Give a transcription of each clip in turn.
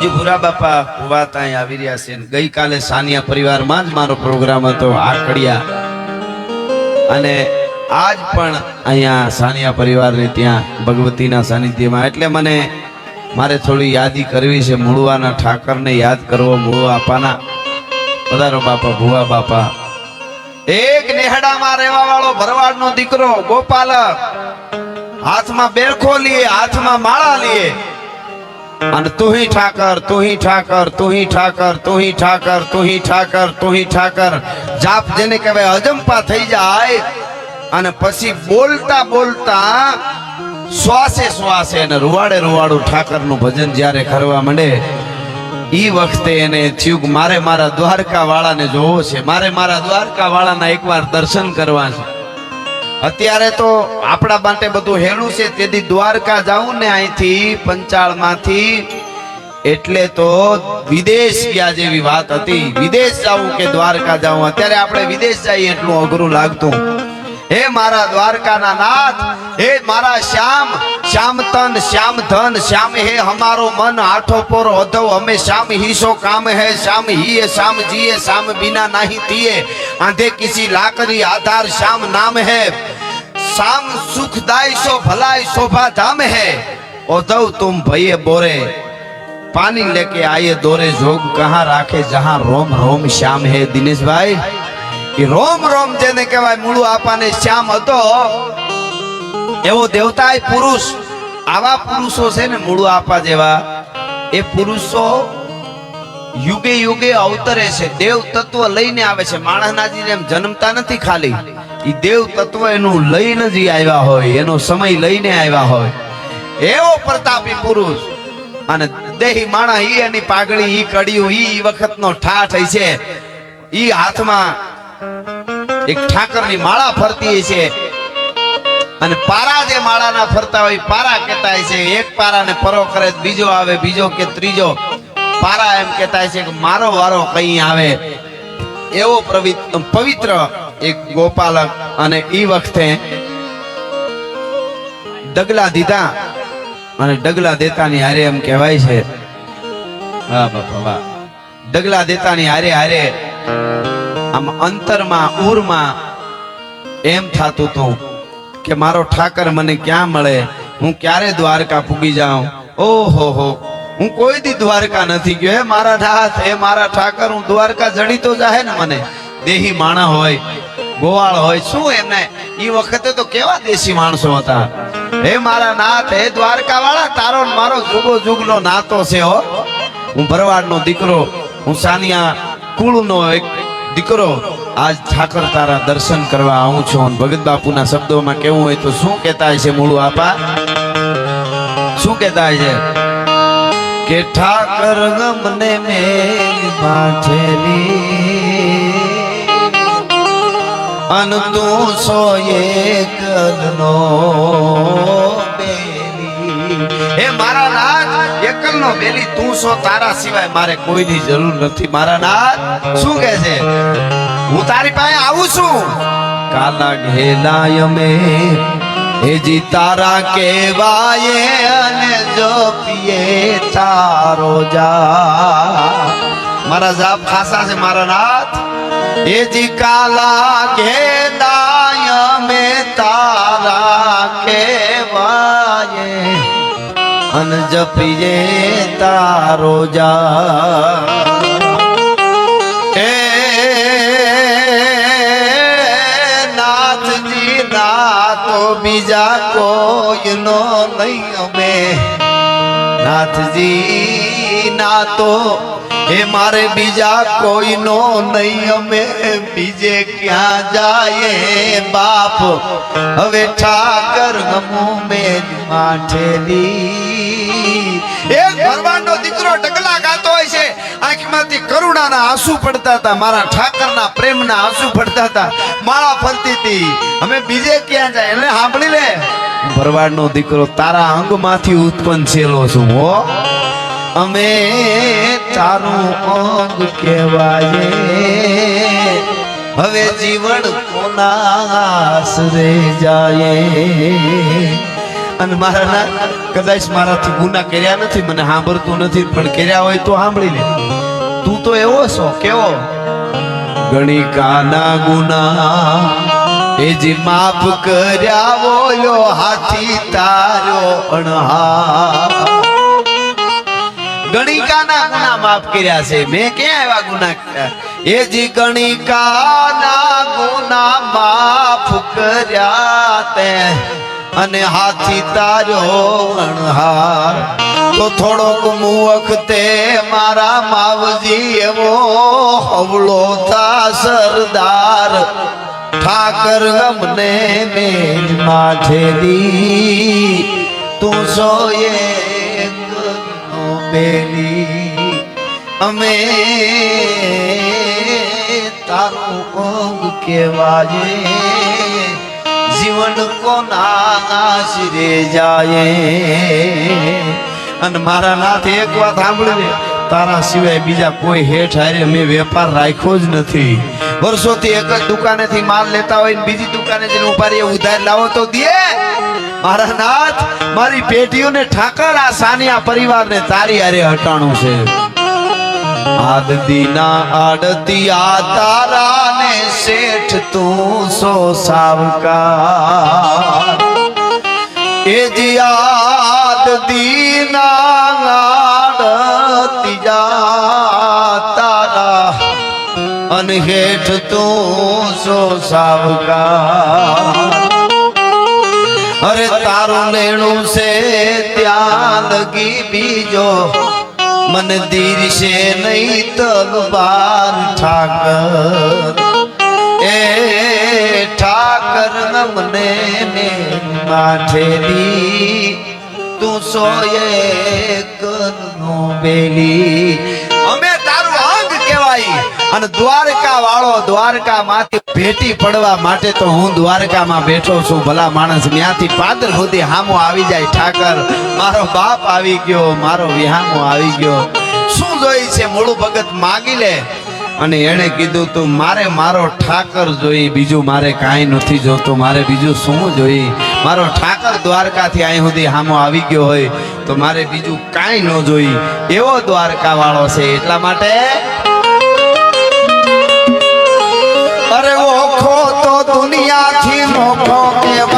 પૂજ્ય ભુરા બાપા વાત ત્યાં આવી રહ્યા છે ગઈકાલે સાનિયા પરિવારમાં જ મારો પ્રોગ્રામ હતો આકડિયા અને આજ પણ અહીંયા સાનિયા પરિવારને ત્યાં ભગવતીના સાનિધ્યમાં. એટલે મને, મારે થોડી યાદી કરવી છે, મૂળવાના ઠાકરને યાદ કરવો, મૂળવા આપાના પધારો બાપા, ભુવા બાપા. એક નેહડામાં રહેવા વાળો ભરવાડનો દીકરો, ગોપાલક. હાથમાં બેરખો લીએ, હાથમાં માળા લીએ. અને તુહી ઠાકર તુહી ઠાકર તુહી ઠાકર તુહી ઠાકર તુહી ઠાકર તુહી ઠાકર. જાપ જેને કહેવાય અજંપા થઈ જાય અને પછી બોલતા બોલતા શ્વાસે શ્વાસે અને રૂવાડે રૂવાડું ઠાકરનું ભજન જ્યારે કરવા માંડે, ઈ વખતે એને થયું મારે મારા દ્વારકા વાળાને જોવો છે. મારે મારા દ્વારકા વાળાના એકવાર દર્શન કરવા છે. અત્યારે તો આપણા માટે બધું હેલું છે, તેથી દ્વારકા જાઉં ને અહીંથી પંચાળમાંથી. એટલે તો વિદેશ ગયા જેવી વાત હતી. વિદેશ જાવું કે દ્વારકા જાવું? અત્યારે આપણે વિદેશ જઈએ એટલું અઘરું લાગતું. હે મારા દ્વારકાના નાથ, હે મારા શ્યામ શ્યામ તન શ્યામ ધન શ્યામ હે અમારો મન, આઠો પોર અધવ, અમે શ્યામ હીસો કામ હે, શ્યામ હીએ શ્યામ જીએ શ્યામ બિના નાહી તીએ. આંધે કિસી લાકરી આધાર, શ્યામ નામ હે. શામ સુખદાય સો ભલાય શોભા ધામ હે. ઓધવ તુમ ભયે બોરે. પાણી લેકે આયે દોરે જોગ કહા રાખે જહાં રોમ રોમ શ્યામ હે દિનેશભાઈ? એ રોમ રોમ જેને કહેવાય મૂળું આપાને શ્યામ હતો. એવો દેવતાય પુરુષ, આવા પુરુષો છે ને મૂળું આપા જેવા. એ પુરુષો યુગે યુગે અવતરે છે. દેવ તત્વ લઈને આવે છે. માણસના જેમ જન્મતા નથી ખાલી. ઈ દેવ તત્વ એનું લઈને જ આવ્યા હોય, એનો સમય લઈને આવ્યા હોય. એવો પ્રતાપી પુરુષ. અને દેહી માણા ઈ એની પાઘડી, ઈ કડિયું, ઈ વખતનો ઠાઠ છે. ઈ હાથમાં એક ઠાકરની માળા ફરતી છે. અને પારા જે માળાના ફરતા હોય, પારા કહેતા છે, એક પારાને પરો કરે, બીજો આવે, બીજો કે ત્રીજો. પારા એમ કહેતા છે કે મારો વારો કઈ આવે. એવો પવિત્ર એક ગોપાલક અને ઈ વખતે ડગલા દીધા. અને ડગલા દેતાની હારે એમ કહેવાય છે હા બાપા વાહ. ડગલા દેતાની હારે હારે આમ અંતરમાં ઉરમાં એમ થાતું હતું કે મારો ઠાકર મને ક્યાં મળે? હું ક્યારે દ્વારકા પૂગી જાઉં? ઓહો હો, હું કોઈ દી દ્વારકા નથી ગયો. હે મારા નાથ હે મારા ઠાકર, હું દ્વારકા જડી તો જાહે ને મને. દેહી માણા હોય ગોવાળ હોય, શું એમને? એ વખતે તો કેવા દેશી માણસો હતા? હે મારા નાથ, હે દ્વારકા વાળા તારો મારો જુગો જુગનો નાતો છે, હો. હું ભરવાડનો દીકરો, હું સાનિયા કુળનો એક દીકરો આજ ઠાકર તારા દર્શન કરવા આવું છું ભગત બાપુના શબ્દોમાં કેવું હોય તો શું કહેતા છે મૂળું આપા? શું કહેતા છે? કે ઠાકર ગમને મેલ બાંધેલી અન તું સો એક નો હે મારા નાથ, એકલનો બેલી, તું સો તારા સિવાય મારે કોઈની જરૂર નથી. મારા નાથ, શું કહે છે? હું તારી પાસે આવું છું. કાલા ઘેલાય અમે હેજી તારા કેવાય અને જો પીએ તારો જા. મારા જાપ ખાસા છે, મારા નાથ. હેજી કાલા ઘેલાય મે તારા કેવાય અન જપીએ તારો જા એ નાથજી ના તો બીજા કોઈનો નહીં અમે. નાથજી ના તો એ મારે બીજા કોઈનો નહીં, અમે બીજે ક્યાં જાય બાપ? હવે ઠાકર ગમો મેં માઠેલી. એક ભરવાડનો દીકરો ડગલા ગાતો હોય છે. આંખમાંથી કરુણાના આંસુ પડતા હતા, મારા ઠાકરના પ્રેમના આંસુ પડતા હતા. માળા ફરતી હતી. અમે બીજે ક્યાં જાય? એટલે સાંભળી લે. ભરવાડનો દીકરો તારા અંગમાંથી ઉત્પન્ન થયેલો છું, હો. અમે તારું અંગ કહેવાય. હવે જીવન કોના આશરે જાય. અને મારા કદાચ મારાથી ગુના કર્યા નથી, મને સાંભળતું નથી, પણ કર્યા હોય તો સાંભળી લે. તું તો એવો છો, કેવો? ગણિકાના ગુના એ જે માફ કર્યા બોલ્યો હાથી તારો અણહા ગણિકાના ગુના માફ કર્યા છે. મેં ક્યાં એવા ગુના એ જી ગણિકાના ગુના માફ કર્યા તે. અને હાથી તારો અણહાર તો થોડોક વખતે મારા માવજી એવો હવળો તા સરદાર. ઠાકર ગમને મેં માથેલી તું સોયે બેલી અમે તારું અંગ કહેવાય. જીવન કોના આશરે જાય. અને મારા નાથ એક વાત સાંભળવી તારા સિવાય બીજા કોઈ હેઠ હારે મેં વેપાર રાખ્યો જ નથી. વર્ષોથી એક જ દુકાનેથી માલ લેતા હોય બીજી દુકાને જઈને ઉપાડીએ ઉધાર લાવો તો દે. મારા નાથ, મારી પેટીઓને ઠાકર આ સાનિયા પરિવારને તારી હારે હટાણું છે. આદતીના આડતિયા તારાને શેઠ તું સો સાવકા એ જી આદદીના અને હેઠ તું સો સાવકાર અરે તારું લેણું છે ત્યાં લગી બીજો મન દીરશે નહીં તલવાર ઠાકર એ ઠાકર મને ને માઠેલી તું સોયે કરનો બેલી અમે તારું અંગ કહેવાય અને દ્વારકા વાળો દ્વારકા માંથી ભેટી પડવા માટે તો હું દ્વારકામાં બેઠો છું. ભલા માણસ ત્યાંથી પાદર સુધી હામો આવી જાય. ઠાકર, મારો બાપ આવી ગયો, મારો વિહામો આવી ગયો. શું જોઈ છે? મૂળું ભગત માગી લે. અને એણે કીધું, તું મારે મારો ઠાકર જોઈ, બીજું મારે કાંઈ નથી જોતું. મારે બીજું શું જોઈ? મારો ઠાકર દ્વારકાથી અહીં સુધી હામો આવી ગયો હોય, તો મારે બીજું કાંઈ ન જોઈ. એવો દ્વારકા વાળો છે. એટલા માટે করিয়াছি মুখকে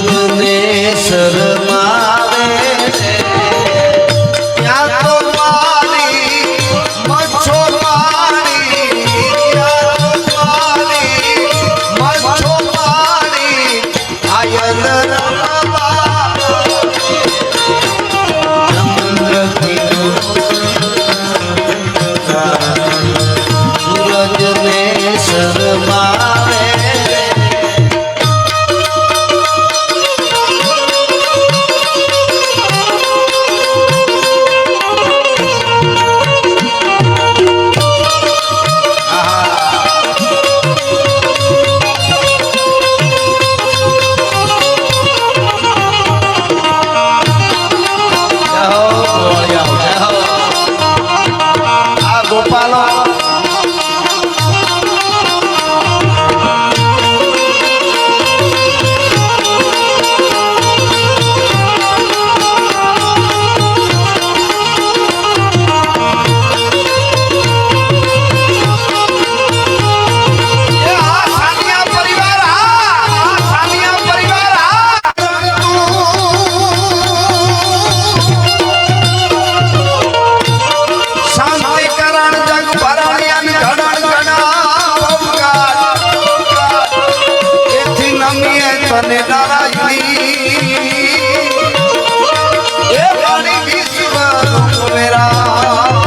કરને સરળ રાયની એ રાણી વિશ્વ મેરા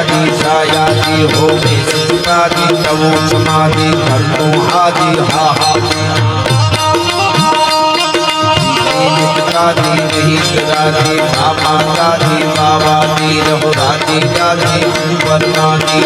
આદિ છાયાદિ હોમે સૂત્રાદિ તવો સમાધિ ધર્મો આદિ હા હા રાધે માતાજી બાબાજી રઘુરાજી રાજી વર્માજી